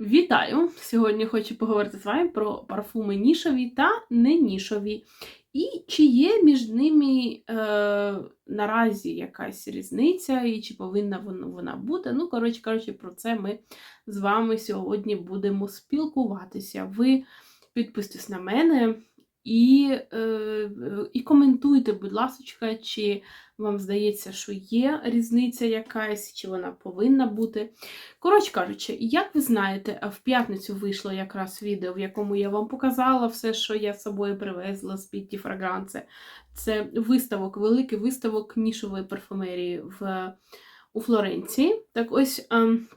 Вітаю! Сьогодні хочу поговорити з вами про парфуми нішові та не нішові. І чи є між ними е, наразі якась різниця, і чи повинна вона, бути. Ну, коротше кажучи, про це ми з вами сьогодні будемо спілкуватися. Ви підписуйтесь на мене і, е, і коментуйте, будь ласка, чи вам здається, що є різниця якась, чи вона повинна бути. Коротше кажучи, як ви знаєте, в п'ятницю вийшло якраз відео, в якому я вам показала все, що я з собою привезла з Пітті Фрагранце. Це виставок, великий виставок нішової парфумерії в, у Флоренції. Так ось. ем,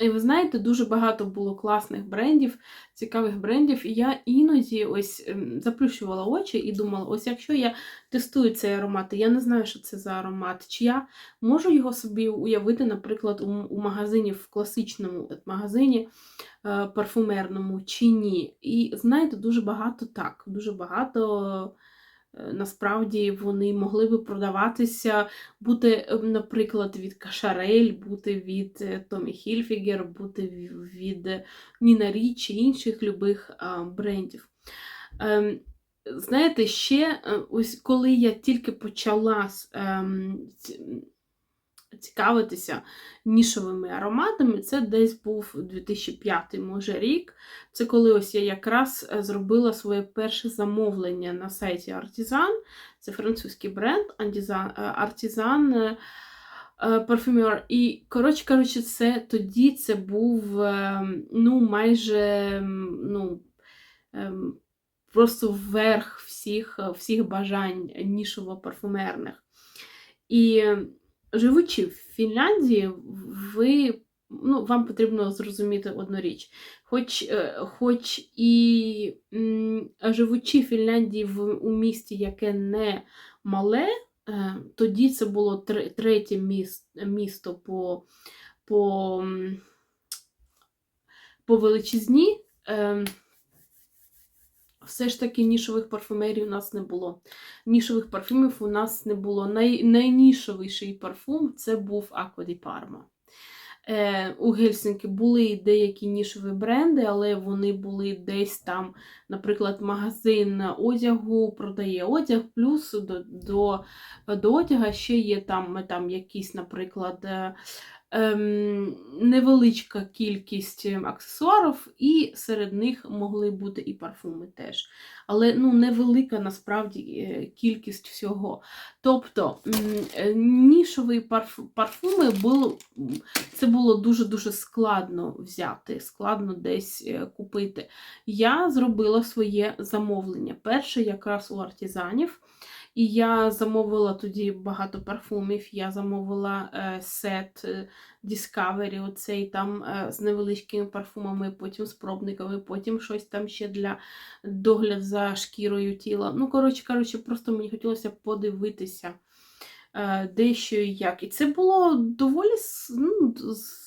і ви знаєте, дуже багато було класних брендів, цікавих брендів. І я іноді ось ем, заплющувала очі і думала: ось якщо я тестую цей аромат, і я не знаю, що це за аромат, чи я можу його собі уявити, наприклад, у, магазині, в класичному магазині е, парфумерному, чи ні. І знаєте, дуже багато так, дуже багато. Е, Насправді вони могли би продаватися, бути, е, наприклад, від Кашарель, бути від е, Томі Хільфігер, бути від Ніна Рі чи інших любих брендів. Ем, Знаєте, ще ось коли я тільки почала ем, цікавитися нішовими ароматами, це десь був 2005 може рік. Це коли ось я якраз е, зробила своє перше замовлення на сайті Artisan. Це французький бренд е, Artisan е, е. І, коротше кажучи, це тоді це був ну, майже ну, ем, просто верх всіх, всіх бажань нішово-парфумерних. І е, живучи в Фінляндії, ви, ну, вам потрібно зрозуміти одну річ. Хоч, е, хоч і живучи в Фінляндії в, у місті, яке не мале, е, тоді це було третє міс- місто по, по, по величизні. е, все ж таки нішових парфумерів у нас не було. Нішових парфумів у нас не було. Най, найнішовіший парфум це був Аква ді Парма. Е, у Гельсінкі були деякі нішові бренди, але вони були десь там, наприклад, магазин одягу продає одяг, плюс до, до, до одяга ще є там, там якісь, наприклад, е, невеличка кількість аксесуарів, і серед них могли бути і парфуми теж. Але ну, невелика насправді е, кількість всього. Тобто е, нішові парф- парфуми було, це було дуже-дуже складно взяти, складно десь е, купити. Я зробила своє замовлення. Перше якраз у артизанів. І я замовила тоді багато парфумів. Я замовила е, сет е, Discovery, оцей там е, з невеличкими парфумами, потім з пробниками, потім щось там ще для догляд за шкірою тіла. Ну, коротше, коротше, просто мені хотілося подивитися дещо і як. І це було доволі, ну,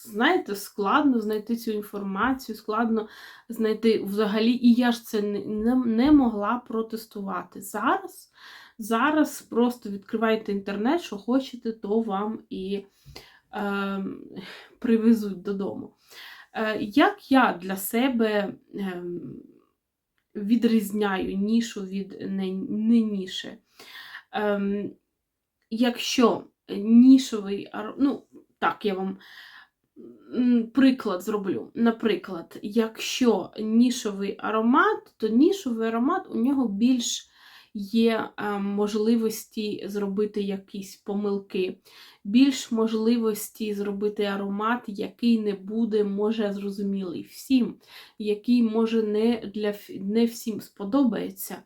знаєте, складно знайти цю інформацію, складно знайти взагалі, і я ж це не, не могла протестувати. Зараз, зараз просто відкривайте інтернет, що хочете, то вам і е, привезуть додому. Е, як я для себе ем, відрізняю нішу від не ніші? Ем, якщо нішовий, ну, так, я вам приклад зроблю. Наприклад, якщо нішовий аромат, то нішовий аромат у нього більш є е, можливості зробити якісь помилки, більш можливості зробити аромат, який не буде, може, зрозумілий всім, який може не для не всім сподобається.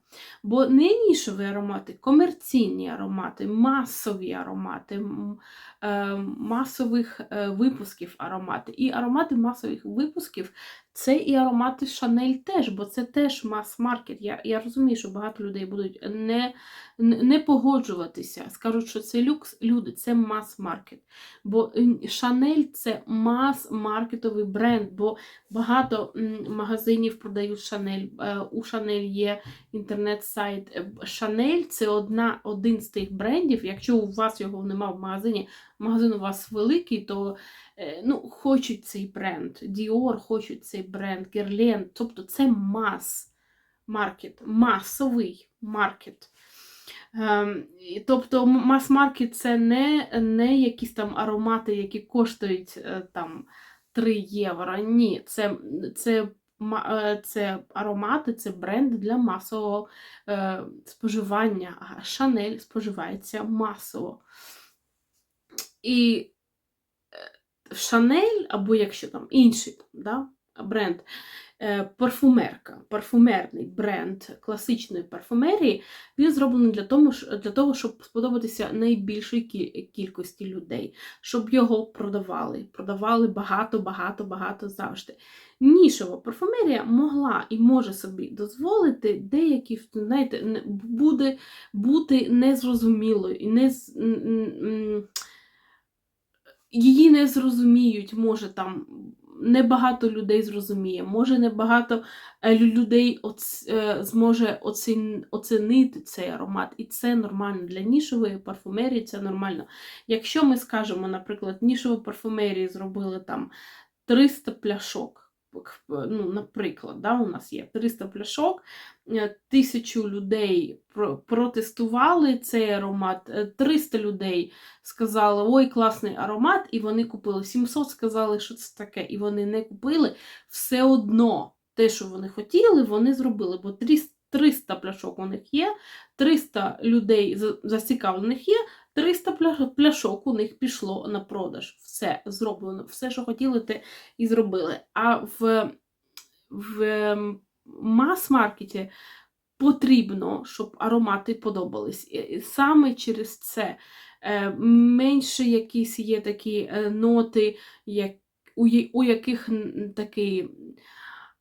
Бо не нішові аромати, комерційні аромати, масові аромати, е, масових е, випусків аромати. І аромати масових випусків це і аромати Шанель теж, бо це теж мас-маркет. Я, я розумію, що багато людей будуть не, не погоджуватися, скажуть, що це люкс. Люди, це мас-маркет. Бо Шанель це мас-маркетовий бренд, бо багато магазинів продають Шанель. Е, У Шанель є інтернет-сайт. Шанель це одна, один з тих брендів. Якщо у вас його немає в магазині, магазин у вас великий, то е, ну, хочуть цей бренд. Dior хочуть цей бренд, Guerlain. Тобто це мас маркет, масовий маркет. Ем, Тобто мас-маркет це не, не якісь там аромати, які коштують е, там 3 євро. Ні, це, це, е, це аромати, це бренд для масового е, споживання. А Шанель споживається масово. І Шанель, або якщо там інший да, бренд, парфумерка, парфумерний бренд класичної парфумерії, він зроблений для того, для того щоб сподобатися найбільшій кількості людей, щоб його продавали. Продавали багато, багато, багато завжди. Нішова парфумерія могла і може собі дозволити деякі, знаєте, буде бути незрозумілою і не її не зрозуміють, може там небагато людей зрозуміє, може небагато е, людей оц, е, зможе оцін, оцінити цей аромат, і це нормально. Для нішової парфумерії це нормально. Якщо ми скажемо, наприклад, нішову парфумерії зробили там 300 пляшок. Ну, наприклад, да, у нас є 300 пляшок, е, тисячу людей протестували цей аромат, е, 300 людей сказали, ой, класний аромат, і вони купили. 700 сказали, що це таке, і вони не купили. Все одно те, що вони хотіли, вони зробили, бо 300 300 пляшок у них є, 300 людей за- зацікавлених є, 300 пля- пляшок у них пішло на продаж. Все зроблено, все, що хотіли, те і зробили. А в, в ем, мас-маркеті потрібно, щоб аромати подобались. І- Саме через це е, менше якісь є такі е, ноти, як, у, яких такий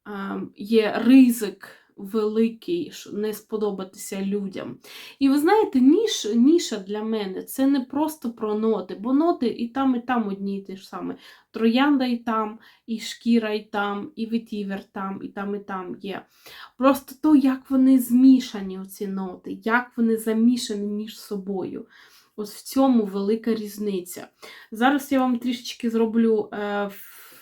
е, є ризик великий, не сподобатися людям. І ви знаєте, ніш, ніша для мене це не просто про ноти, бо ноти і там, і там одні і ті ж саме. Троянда і там, і шкіра і там, і ветівер там, і там, і там є. Просто то, як вони змішані, оці ноти, як вони замішані між собою. Ось в цьому велика різниця. Зараз я вам трішечки зроблю е,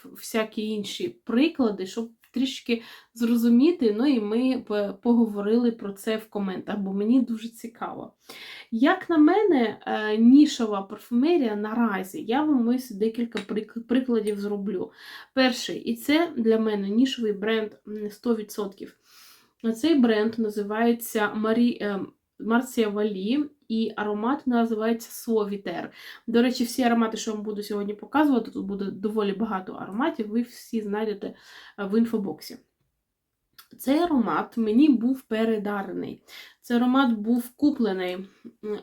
всякі інші приклади, щоб трішки зрозуміти. Ну і ми поговорили про це в коментах, бо мені дуже цікаво. Як на мене, е, нішова парфумерія наразі, я вам ось декілька прикладів зроблю. Перший, і це для мене нішовий бренд 100%. Цей бренд називається Марі, е, Марсія Валі, і аромат називається Суавітер. До речі, всі аромати, що я вам буду сьогодні показувати, тут буде доволі багато ароматів, ви всі знайдете е, в інфобоксі. Цей аромат мені був передарений. Цей аромат був куплений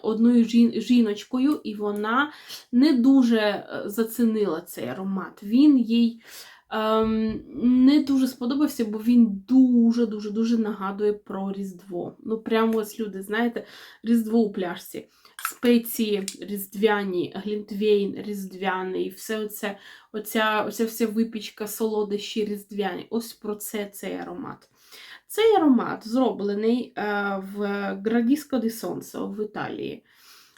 одною жіночкою, і вона не дуже е, зацінила цей аромат. Він їй не дуже сподобався, бо він дуже-дуже дуже нагадує про Різдво. Ну, прямо ось люди, знаєте, Різдво у пляшці. Спеції різдвяні, глінтвейн різдвяний, все оце, оця, оця вся випічка, солодощі різдвяні. Ось про це цей аромат. Цей аромат зроблений е, в Градіско ди Сонсо в Італії.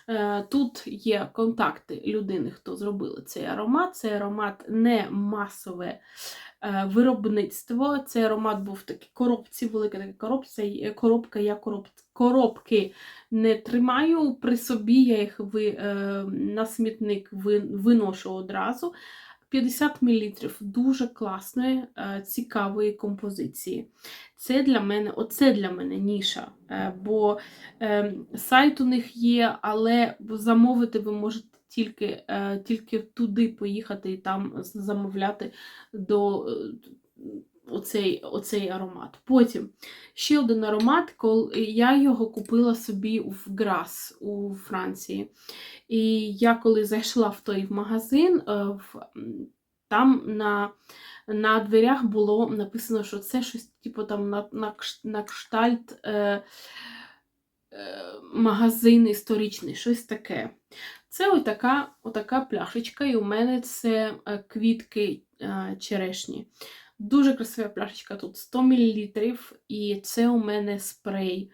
Е, Тут є контакти людини, хто зробили цей аромат. Цей аромат не масове е, виробництво. Цей аромат був в такій коробці, велика така коробця, е, коробка. Я короб... коробки не тримаю при собі, я їх ви, на смітник виношу одразу. 50 мл дуже класної, е, цікавої композиції. Це для мене, оце для мене ніша. е, Бо е, сайт у них є, але замовити ви можете тільки, тільки туди поїхати і там замовляти до оцей, оцей аромат. Потім ще один аромат, коли я його купила собі в Грас у Франції. І я коли зайшла в той магазин, е, в, там на, на дверях було написано, що це щось типу там на, на, на кштальт е, е, магазин історичний, щось таке. Це отака, отака пляшечка, і у мене це е, квітки е, черешні. Дуже красива пляшечка тут 100 мл, і це у мене спрей,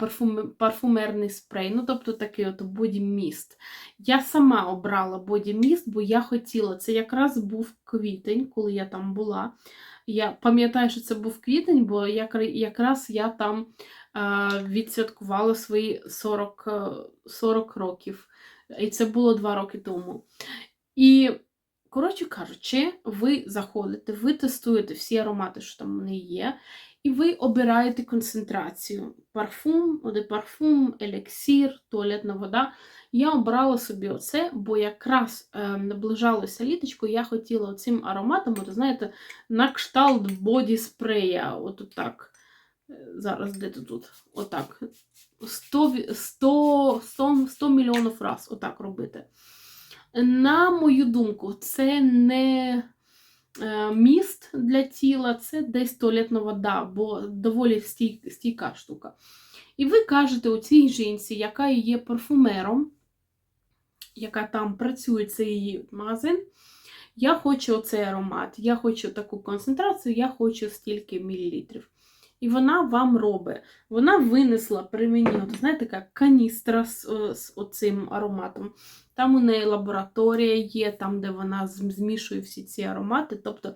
парфум, парфумерний спрей, ну тобто такий от боді-міст. Я сама обрала боді-міст, бо я хотіла, це якраз був квітень, коли я там була. Я пам'ятаю, що це був квітень, бо якра- якраз я там відсвяткувала свої 40, е, 40 років. І це було 2 роки тому. І Коротше кажучи, ви заходите, ви тестуєте всі аромати, що там вони є, і ви обираєте концентрацію. Парфум, парфум, елексір, туалетна вода. Я обрала собі оце, бо якраз е, наближалося літочко, я хотіла цим ароматом, от, знаєте, на кшталт боді спрея. От так. Е, Зараз де ти тут? Отак. 100, 100, 100, 100 мільйонів раз отак робити. На мою думку, це не е, міст для тіла, це десь туалетна вода, бо доволі стійка штука. І ви кажете у цій жінці, яка є парфумером, яка там працює, це її магазин. Я хочу оцей аромат, я хочу таку концентрацію, я хочу стільки мілілітрів. І вона вам робить. Вона винесла при мені, от, знаєте, така каністра з, з оцим ароматом. Там у неї лабораторія є, там, де вона змішує всі ці аромати. Тобто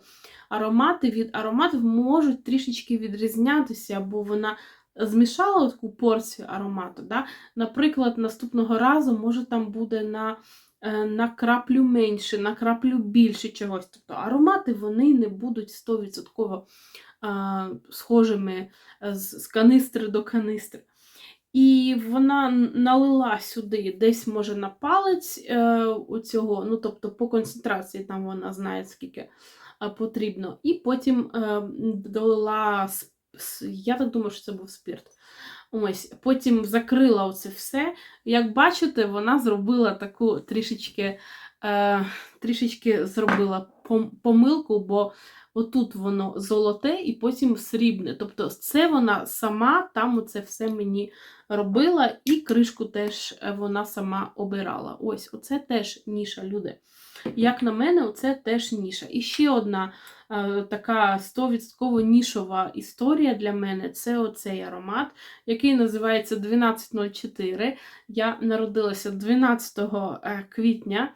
аромати від ароматів можуть трішечки відрізнятися, бо вона змішала таку порцію аромату. Да? Наприклад, наступного разу, може, там буде на, е, на краплю менше, на краплю більше чогось. Тобто аромати вони не будуть 100% схожими з канистри до канистри. І вона налила сюди десь, може, на палець е, у цього, ну, тобто по концентрації там вона знає, скільки е, потрібно. І потім е, долила, с- я так думаю, що це був спирт. Ось, потім закрила оце все. Як бачите, вона зробила таку трішечки, е, трішечки зробила помилку, бо отут воно золоте і потім срібне. Тобто це вона сама там оце все мені робила, і кришку теж е, вона сама обирала. Ось, оце теж ніша, люди. Як на мене, це теж ніша. І ще одна е, така 100% нішова історія для мене це оцей аромат, який називається 1204. Я народилася 12 е, квітня.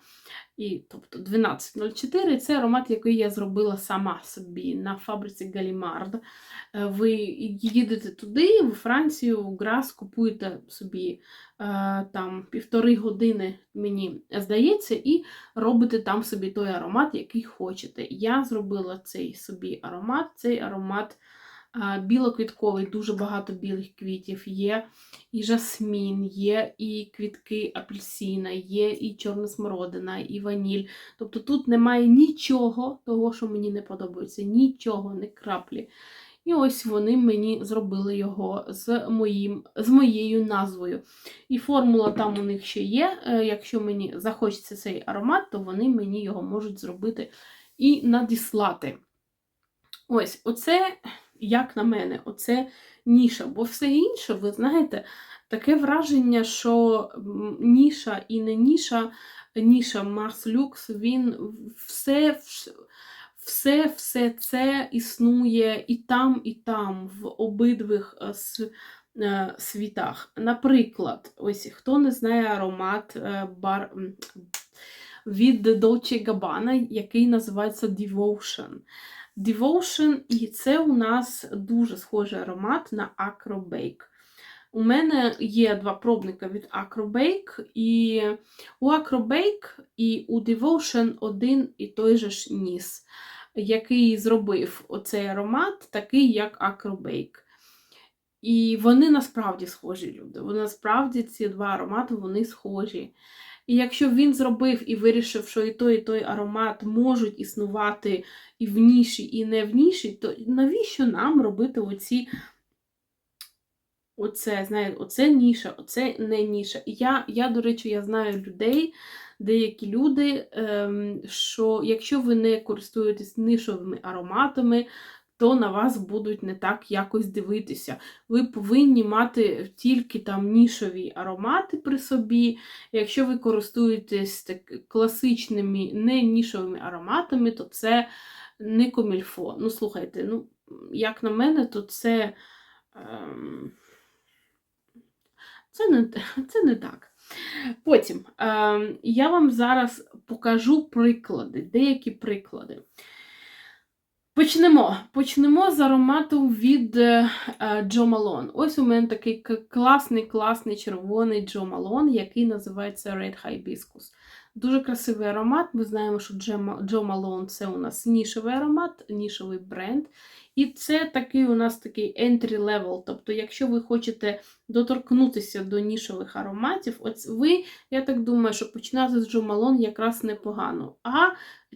І, тобто 12.04 це аромат, який я зробила сама собі на фабриці Галімард. Е, Ви їдете туди, в Францію, в Грас, купуєте собі е, там півтори години, мені здається, і робите там собі той аромат, який хочете. Я зробила цей собі аромат, цей аромат білоквітковий, дуже багато білих квітів є і жасмін, є і квітки апельсина, є і чорна смородина, і ваніль. Тобто тут немає нічого того, що мені не подобається, нічого, не краплі. І ось вони мені зробили його з, моїм, з моєю назвою. І формула там у них ще є. Е, Якщо мені захочеться цей аромат, то вони мені його можуть зробити і надіслати. Ось, оце, як на мене, оце ніша. Бо все інше, ви знаєте, таке враження, що ніша і не ніша, ніша Марс Люкс, він все. Все все це існує і там, і там, в обидвих е, е, світах. Наприклад, ось хто не знає аромат е, бар, від Dolce Gabbana, який називається Devotion. Devotion, і це у нас дуже схожий аромат на Acro Bake. У мене є два пробника від Acro Bake, і у Acro Bake і у Devotion один і той же ж ніс, який зробив оцей аромат, такий як Acro Bake. І вони насправді схожі люди. Вони насправді ці два аромати вони схожі. І якщо він зробив і вирішив, що і той, і той аромат можуть існувати і в ніші, і не в ніші, то навіщо нам робити оці оце, знаєте, оце ніша, оце не ніша. І я, я, до речі, я знаю людей, деякі люди, ем, що якщо ви не користуєтесь нишовими ароматами, то на вас будуть не так якось дивитися. Ви повинні мати тільки там нішові аромати при собі. Якщо ви користуєтесь так, класичними не нішовими ароматами, то це не комільфо. Ну, слухайте, ну, як на мене, то це. Ем... Це не, це не так. Потім е, я вам зараз покажу приклади, деякі приклади. Почнемо. Почнемо з аромату від е, Джо Малон. Ось у мене такий класний, класний червоний Джо Малон, який називається Red Hibiscus. Дуже красивий аромат. Ми знаємо, що Джо Малон це у нас нішевий аромат, нішевий бренд. І це такий у нас такий entry level. Тобто, якщо ви хочете доторкнутися до нішових ароматів, от ви, я так думаю, що починати з Джо Малон якраз непогано. А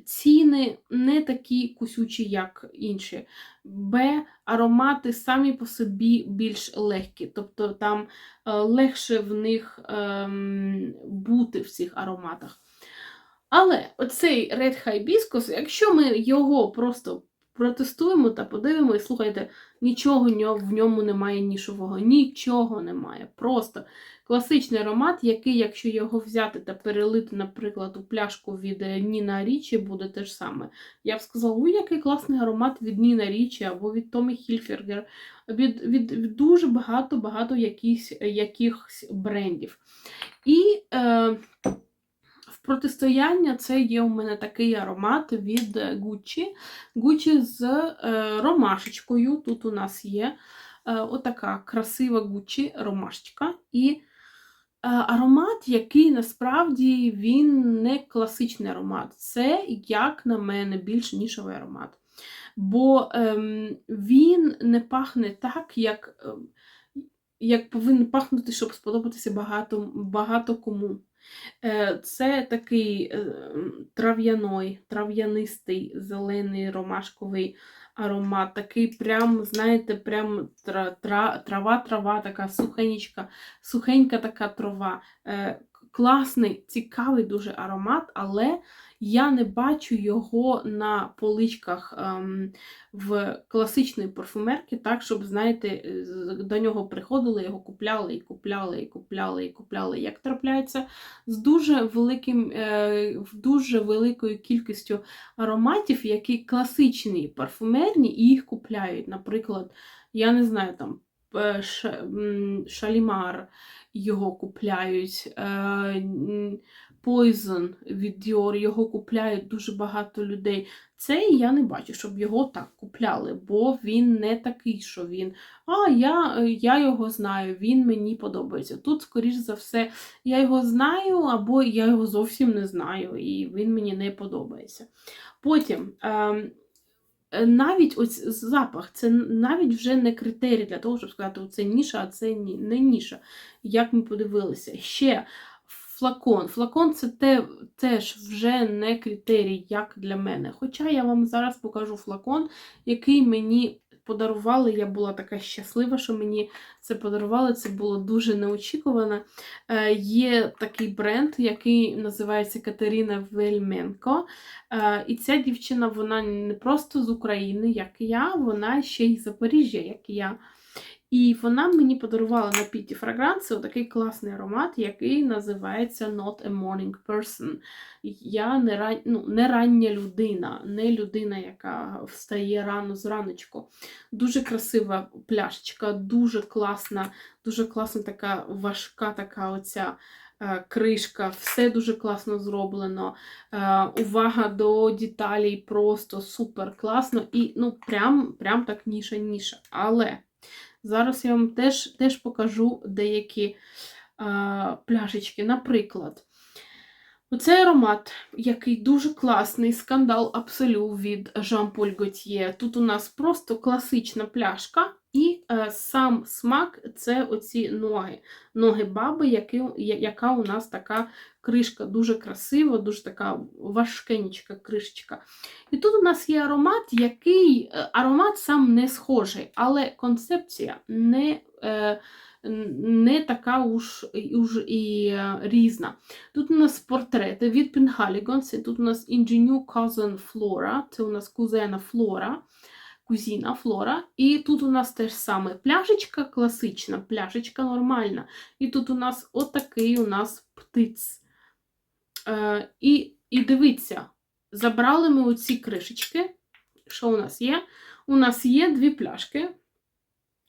ціни не такі кусючі, як інші. Б, аромати самі по собі більш легкі. Тобто там е, легше в них ем, бути в цих ароматах. Але оцей Red Hibiscus, якщо ми його просто протестуємо та подивимо, і слухайте, нічого в ньому немає нішового, нічого немає. Просто класичний аромат, який, якщо його взяти та перелити, наприклад, у пляшку від е, Ніна Річі, буде те ж саме. Я б сказала, ой, який класний аромат від Ніна Річі або від Томі Хільфергер, від від, від дуже багато-багато якихось, якихось брендів. І е, протистояння це є у мене такий аромат від Gucci. Gucci з е, ромашечкою. Тут у нас є е, отака красива Gucci ромашечка. І е, аромат, який насправді він не класичний аромат. Це, як на мене, більш нішовий аромат. Бо ем, він не пахне так, як ем, як повинен пахнути, щоб сподобатися багато, багато кому. Е, це такий е, трав'яний, трав'янистий, зелений ромашковий аромат. Такий прям, знаєте, прям трава-трава, така сухенька, сухенька така трава. Класний, цікавий дуже аромат, але я не бачу його на поличках ем, в класичної парфумерки, так, щоб, знаєте, до нього приходили, його купляли і купляли, і купляли, і купляли. Як трапляється з дуже великим, е, дуже великою кількістю ароматів, які класичні парфумерні, і їх купляють. Наприклад, я не знаю, там шалімар його купляють. Е, Poison від Dior, його купляють дуже багато людей. Це я не бачу, щоб його так купляли, бо він не такий, що він. А, я я його знаю, він мені подобається. Тут, скоріш за все, я його знаю, або я його зовсім не знаю, і він мені не подобається. Потім. Е, навіть ось запах, це навіть вже не критерій для того, щоб сказати, це ніша, а це не ніша. Як ми подивилися. Ще флакон. Флакон це те, теж вже не критерій, як для мене. Хоча я вам зараз покажу флакон, який мені подарували. Я була така щаслива, що мені це подарували. Це було дуже неочікувано. Е, Є такий бренд, який називається Катерина Вельменко. Е, І ця дівчина вона не просто з України, як я, вона ще й з Запоріжжя, як я. І вона мені подарувала на Піті Фрагранці такий класний аромат, який називається Not a Morning Person. Я не ран... ну, не рання людина, не людина, яка встає рано зраночку. Дуже красива пляшечка, дуже класна, дуже класна така важка така оця. Е, кришка, все дуже класно зроблено. Е, увага до деталей просто супер класно. І ну, прям прям так ніша-ніша. Але Зараз я вам теж теж покажу деякі а, пляшечки. Наприклад, оцей аромат, який дуже класний, скандал Абсолю від Жан-Поль Готьє. Тут у нас просто класична пляшка, і е, сам смак це оці ноги. Ноги баби, які, яка у нас така кришка дуже красива, дуже така важкенька кришечка. І тут у нас є аромат, який е, аромат сам не схожий, але концепція не е, не така уж, уж і е, різна. Тут у нас портрети від Penhaligons, тут у нас Ingenue Cousin Flora, це у нас кузена Флора кузіна Флора. І тут у нас теж саме пляшечка класична, пляшечка нормальна. І тут у нас отакий у нас птиць. Е, І і дивіться, забрали ми оці кришечки. що у нас є? У нас є дві пляшки,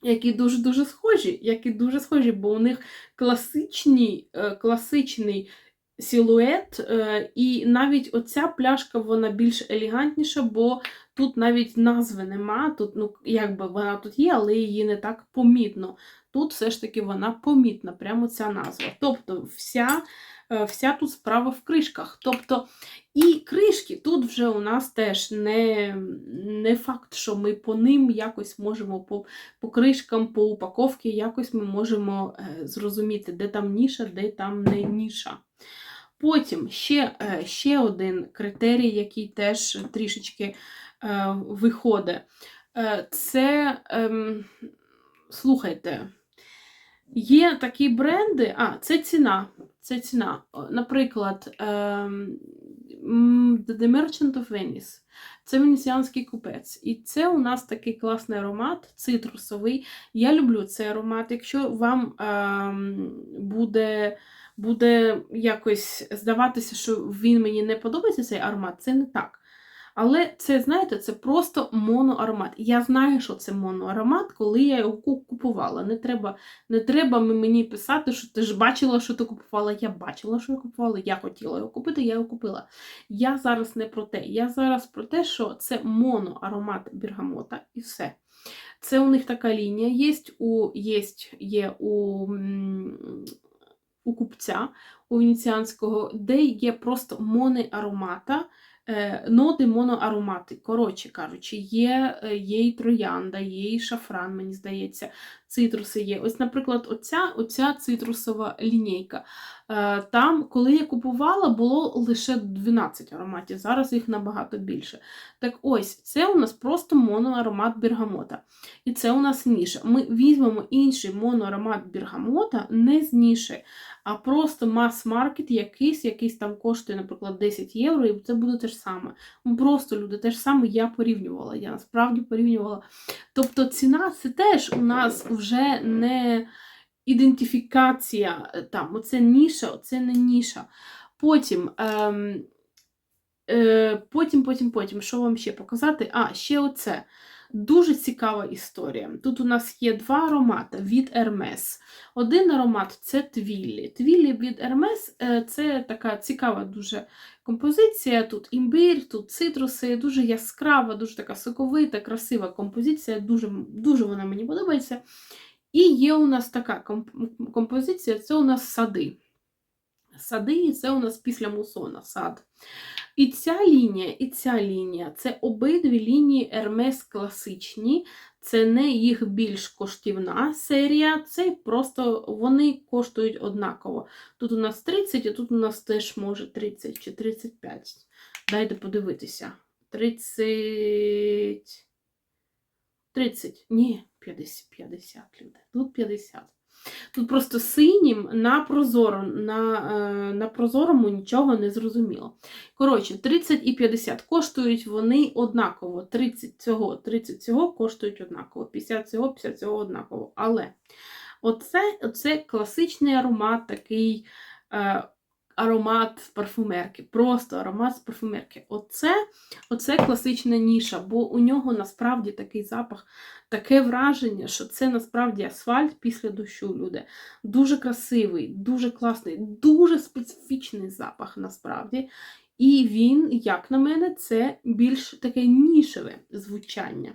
які дуже-дуже схожі, які дуже схожі, бо у них класичний, е, класичний силует, е, і навіть оця пляшка вона більш елегантніша, бо тут навіть назви нема. Тут, ну, якби вона тут є, але її не так помітно. Тут все ж таки вона помітна, прямо ця назва. Тобто вся, е, вся тут справа в кришках. Тобто і кришки тут вже у нас теж не, не факт, що ми по ним якось можемо по, по кришкам, по упаковці, якось ми можемо е, зрозуміти, де там ніша, де там не ніша. Потім ще, е, ще один критерій, який теж трішечки е, виходить. Е, це, ем, слухайте, є такі бренди, а, це ціна. Це ціна. Наприклад, ем, The Merchant of Venice. Це венеціанський купець. І це у нас такий класний аромат, цитрусовий. Я люблю цей аромат. Якщо вам ем, буде, буде якось здаватися, що він мені не подобається цей аромат, це не так. Але це, знаєте, це просто моноаромат. Я знаю, що це моноаромат, коли я його купувала. Не треба, не треба мені писати, що ти ж бачила, що ти купувала. Я бачила, що я купувала, я хотіла його купити, я його купила. Я зараз не про те. Я зараз про те, що це моноаромат бергамота і все. Це у них така лінія є у, єсть, є у, у купця, у венеціанського, де є просто моноаромата, е, ноти моноаромати. Коротше кажучи, є, е, є і троянда, є і шафран, мені здається, цитруси є. Ось, наприклад, оця, оця цитрусова лінійка. Е, Там, коли я купувала, було лише 12 ароматів, зараз їх набагато більше. Так ось, це у нас просто моноаромат бергамота. І це у нас ніша. Ми візьмемо інший моноаромат бергамота, не з ніші, а просто мас-маркет якийсь, якийсь там коштує, наприклад, 10 євро, і це буде те ж саме. Просто люди те ж саме я порівнювала. Я насправді порівнювала. Тобто ціна це теж у нас вже не ідентифікація е, там, оце ніша, оце не ніша. Потім. Ем, е, потім, потім, потім, що вам ще показати? А, ще оце. Дуже цікава історія. Тут у нас є два аромати від Hermes. Один аромат це Твіллі. Твіллі від Hermes е, це така цікава дуже композиція. Тут імбир, тут цитруси, дуже яскрава, дуже така соковита, красива композиція. Дуже, дуже вона мені подобається. І є у нас така комп- композиція це у нас сади. Сади, і це у нас після мусона сад. І ця лінія, і ця лінія це обидві лінії Hermes класичні. Це не їх більш коштівна серія, це просто вони коштують однаково. Тут у нас 30, а тут у нас теж може 30 чи 35. Дайте подивитися. 30. 30. Ні, 50, 50 люди. Тут 50. Тут просто синім на прозоро, на, е, на прозорому нічого не зрозуміло. Коротше, 30 і 50 коштують вони однаково. 30 цього, 30 цього коштують однаково. 50 цього, 50 цього однаково. Але оце, оце класичний аромат, такий е, аромат з парфумерки. Просто аромат з парфумерки. Оце, оце класична ніша, бо у нього насправді такий запах, таке враження, що це насправді асфальт після дощу, люди. Дуже красивий, дуже класний, дуже специфічний запах насправді. І він, як на мене, це більш таке нішеве звучання.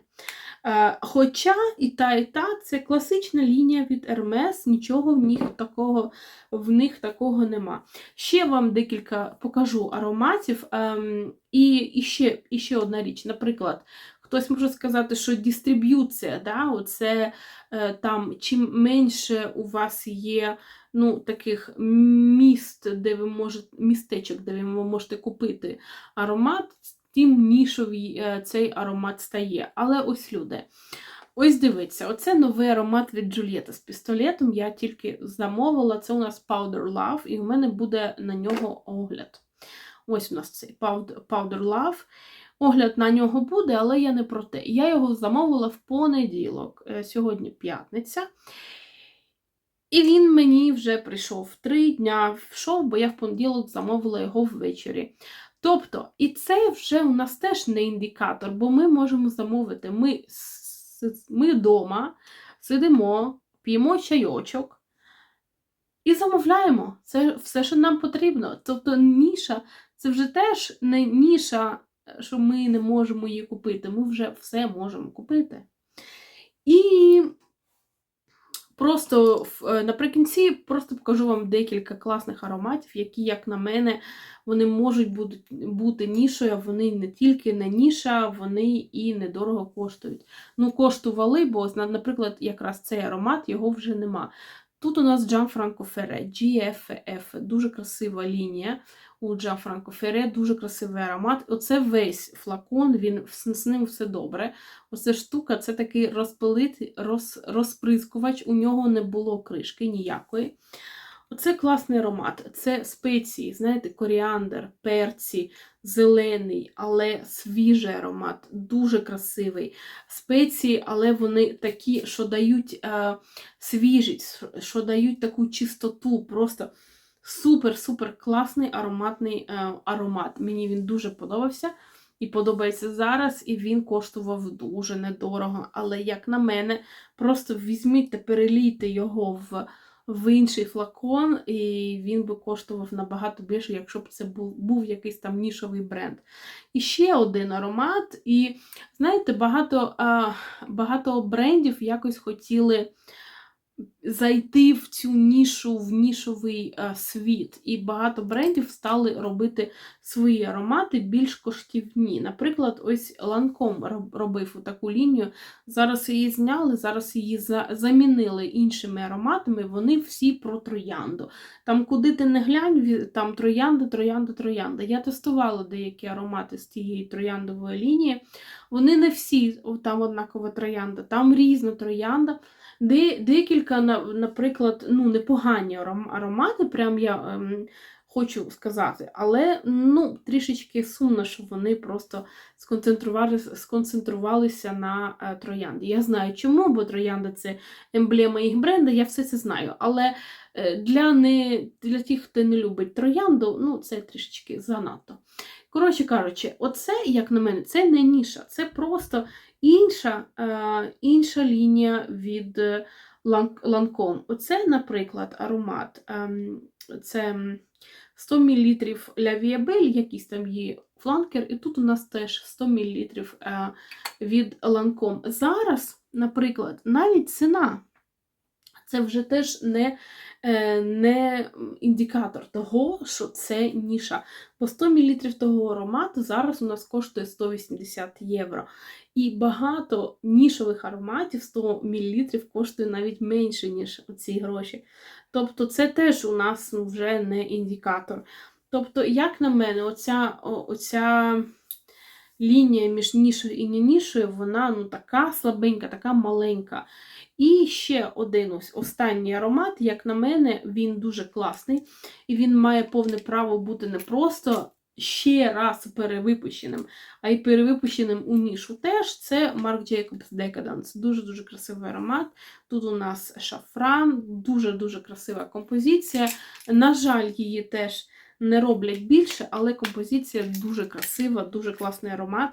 Е, Хоча і та, і та це класична лінія від Hermes, нічого в них такого, в них такого нема. Ще вам декілька покажу ароматів. Ем, і, і, ще, і ще одна річ. Наприклад, хтось може сказати, що дистриб'юція, да, оце, е, там, чим менше у вас є ну, таких міст, де ви можете, містечок, де ви можете купити аромат, тим нішовий е, цей аромат стає. Але ось люди. Ось дивіться, оце новий аромат від Джульєта з пістолетом. Я тільки замовила. Це у нас Powder Love, і в мене буде на нього огляд. Ось у нас цей Powder Love. Огляд на нього буде, але я не про те. Я його замовила в понеділок, Е, сьогодні п'ятниця. І він мені вже прийшов три дня, йшов, бо я в понеділок замовила його ввечері. Тобто, і це вже у нас теж не індикатор, бо ми можемо замовити. Ми, ми вдома сидимо, п'ємо чайочок і замовляємо. Це все, що нам потрібно. Тобто ніша це вже теж не ніша, що ми не можемо її купити. Ми вже все можемо купити. І просто в- е, наприкінці просто покажу вам декілька класних ароматів, які, як на мене, вони можуть бути, нішою, вони не тільки не ніша, вони і недорого коштують. Ну, коштували, бо, наприклад, якраз цей аромат, його вже нема. Тут у нас Gianfranco Ferré, GFF, дуже красива лінія у Gianfranco Ferré, дуже красивий аромат. Оце весь флакон, він з ним все добре. Оця штука це такий розпилит, роз, розприскувач, у нього не було кришки ніякої. Оце класний аромат. Це спеції, знаєте, коріандр, перці, зелений, але свіжий аромат, дуже красивий. Спеції, але вони такі, що дають е, свіжість, що дають таку чистоту. Просто супер-супер класний ароматний е, аромат. Мені він дуже подобався і подобається зараз, і він коштував дуже недорого. Але, як на мене, просто візьміть та перелійте його в, в інший флакон, і він би коштував набагато більше, якщо б це був, був якийсь там нішовий бренд. І ще один аромат. І знаєте, багато, багато брендів якось хотіли зайти в цю нішу, в нішовий а, світ. І багато брендів стали робити свої аромати більш коштівні. Наприклад, ось Ланком робив таку лінію. Зараз її зняли, зараз її за- замінили іншими ароматами. Вони всі про троянду. Там, куди ти не глянь, там троянда, троянда, троянда. Я тестувала деякі аромати з тієї трояндової лінії. Вони не всі там однакова троянда, там різна троянда. Де, декілька, наприклад, ну, непогані аромати, прям я ем, хочу сказати, але ну, трішечки сумно, що вони просто сконцентрувалися, сконцентрувалися на е, троянді. Я знаю чому, бо троянда це емблема їх бренду, я все це знаю. Але е, для, не, для тих, хто не любить троянду, ну, це трішечки занадто. Коротше кажучи, оце, як на мене, це не ніша, це просто інша, е, інша лінія від ланком. Оце, наприклад, аромат. ем, це 100 мл лявіабель, якийсь там є фланкер, і тут у нас теж 100 мл е, від ланком. Зараз, наприклад, навіть ціна. Це вже теж не, е, не індикатор того, що це ніша. По 100 мл того аромату зараз у нас коштує 180 євро. І багато нішових ароматів 100 мл коштує навіть менше, ніж ці гроші. Тобто це теж у нас вже не індикатор. Тобто, як на мене, оця, оця лінія між нішою і нішою, вона ну, така слабенька, така маленька. І ще один ось останній аромат, як на мене, він дуже класний, і він має повне право бути не просто ще раз перевипущеним, а й перевипущеним у нішу теж. Це Marc Jacobs Decadence. Дуже-дуже красивий аромат. Тут у нас шафран, дуже-дуже красива композиція. На жаль, її теж не роблять більше, але композиція дуже красива, дуже класний аромат.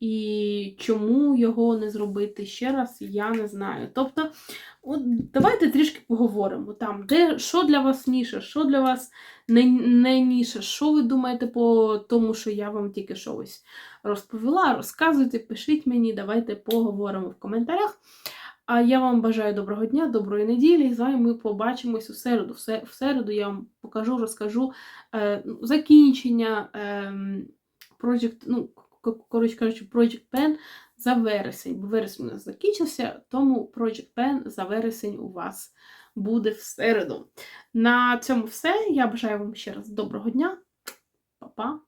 І чому його не зробити ще раз, я не знаю. Тобто, от давайте трішки поговоримо там, де що для вас ніша, що для вас не, не ніша, що ви думаєте по тому, що я вам тільки що ось розповіла. Розказуйте, пишіть мені, давайте поговоримо в коментарях. А я вам бажаю доброго дня, доброї неділі. З вами ми побачимось у середу. В середу я вам покажу, розкажу е, ну, закінчення е, Project, ну, коротше кажучи, Project Pen за вересень. Бо вересень у нас закінчився, тому Project Pen за вересень у вас буде в середу. На цьому все. Я бажаю вам ще раз доброго дня. Па-па.